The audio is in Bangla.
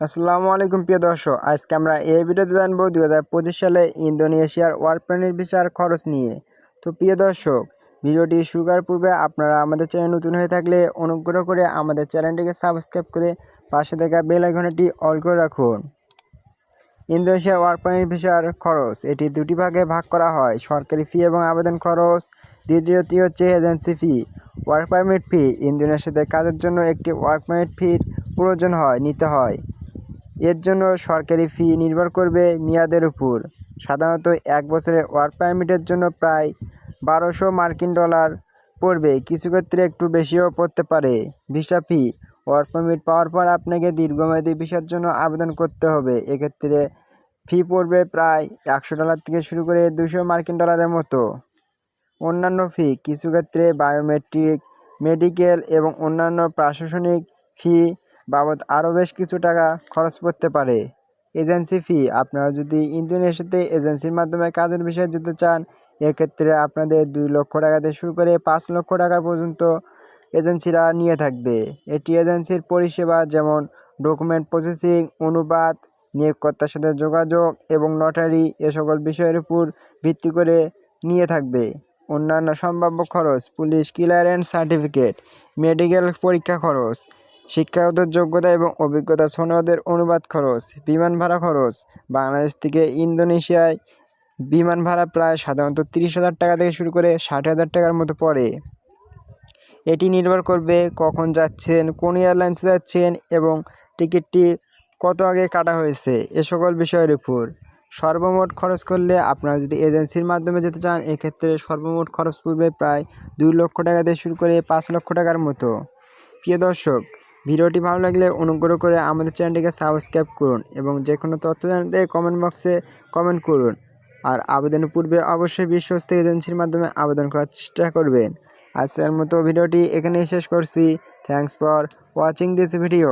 আসসালামু আলাইকুম, প্রিয় দর্শক। আজকে আমরা এই ভিডিওতে জানব দু হাজার পঁচিশ সালে ইন্দোনেশিয়ার ওয়ার্ক পারমিট ভিসার খরচ নিয়ে। তো প্রিয় দর্শক, ভিডিওটি শুরু করার পূর্বে আপনারা আমাদের চ্যানেল নতুন হয়ে থাকলে অনুগ্রহ করে আমাদের চ্যানেলটিকে সাবস্ক্রাইব করে পাশে থাকা বেল আইকনটি অল করে রাখুন। ইন্দোনেশিয়া ওয়ার্ক পারমিট ভিসার খরচ, এটি দুটি ভাগে ভাগ করা হয়। সরকারি ফি এবং আবেদন খরচ, দ্বিতীয়টি হচ্ছে agency fee work permit fee ইন্দোনেশিয়াতে কাজের জন্য একটি ওয়ার্ক পারমিট ফির প্রয়োজন হয়, নিতে হয়। এর জন্য সরকারি ফি নির্ভর করবে মেয়াদের উপর। সাধারণত এক বছরের ওয়ার্ক পারমিটের জন্য প্রায় বারোশো মার্কিন ডলার পড়বে। কিছু ক্ষেত্রে একটু বেশিও পড়তে পারে। ভিসা ফি ওয়ার্ক পারমিট পাওয়ার পর আপনাকে দীর্ঘমেয়াদী ভিসার জন্য আবেদন করতে হবে। এক্ষেত্রে ফি পড়বে প্রায় একশো ডলার থেকে শুরু করে দুশো মার্কিন ডলারের মতো। অন্যান্য ফি কিছু ক্ষেত্রে বায়োমেট্রিক মেডিকেল এবং অন্যান্য প্রশাসনিক ফি বাবদ আরও বেশ কিছু টাকা খরচ করতে পারে। এজেন্সি ফি, আপনারা যদি ইন্দোনেশিয়াতে এজেন্সির মাধ্যমে কাজের বিষয়ে যেতে চান, এক্ষেত্রে আপনাদের দুই লক্ষ টাকা থেকে শুরু করে পাঁচ লক্ষ টাকা পর্যন্ত এজেন্সিরা নিয়ে থাকবে। এটি এজেন্সির পরিষেবা যেমন ডকুমেন্ট প্রসেসিং, অনুবাদ, নিয়োগকর্তার সাথে যোগাযোগ এবং নটারি এ সকল বিষয়ের উপর ভিত্তি করে নিয়ে থাকবে। অন্যান্য সম্ভাব্য খরচ, পুলিশ ক্লিয়ারেন্স সার্টিফিকেট, মেডিকেল পরীক্ষা খরচ শিক্ষাগত যোগ্যতা এবং অভিজ্ঞতা সনদের অনুবাদ খরচ, বিমান ভাড়া খরচ। বাংলাদেশ থেকে ইন্দোনেশিয়ায় বিমান ভাড়া প্রায় সাধারণত তিরিশ হাজার টাকা থেকে শুরু করে ষাট হাজার টাকার মতো পড়ে। এটি নির্ভর করবে কখন যাচ্ছেন, কোন এয়ারলাইন্সে যাচ্ছেন এবং টিকিটটি কত আগে কাটা হয়েছে, এ সকল বিষয়ের উপর। সর্বমোট খরচ করলে আপনারা যদি এজেন্সির মাধ্যমে যেতে চান, এক্ষেত্রে সর্বমোট খরচ পড়বে প্রায় দুই লক্ষ টাকা দিয়ে শুরু করে পাঁচ লক্ষ টাকার মতো। প্রিয় দর্শক ভিডিওটি ভালো লাগলে অনুগ্রহ করে আমাদের চ্যানেলটিকে সাবস্ক্রাইব করুন এবং যে কোনো তথ্য জানতে কমেন্ট বক্সে কমেন্ট করুন। আর আবেদনের পূর্বে অবশ্যই বিশ্বস্ত এজেন্সির মাধ্যমে আবেদন করার চেষ্টা করবেন। আজকের মতো ভিডিওটি এখানেই শেষ করছি। Thanks for watching this video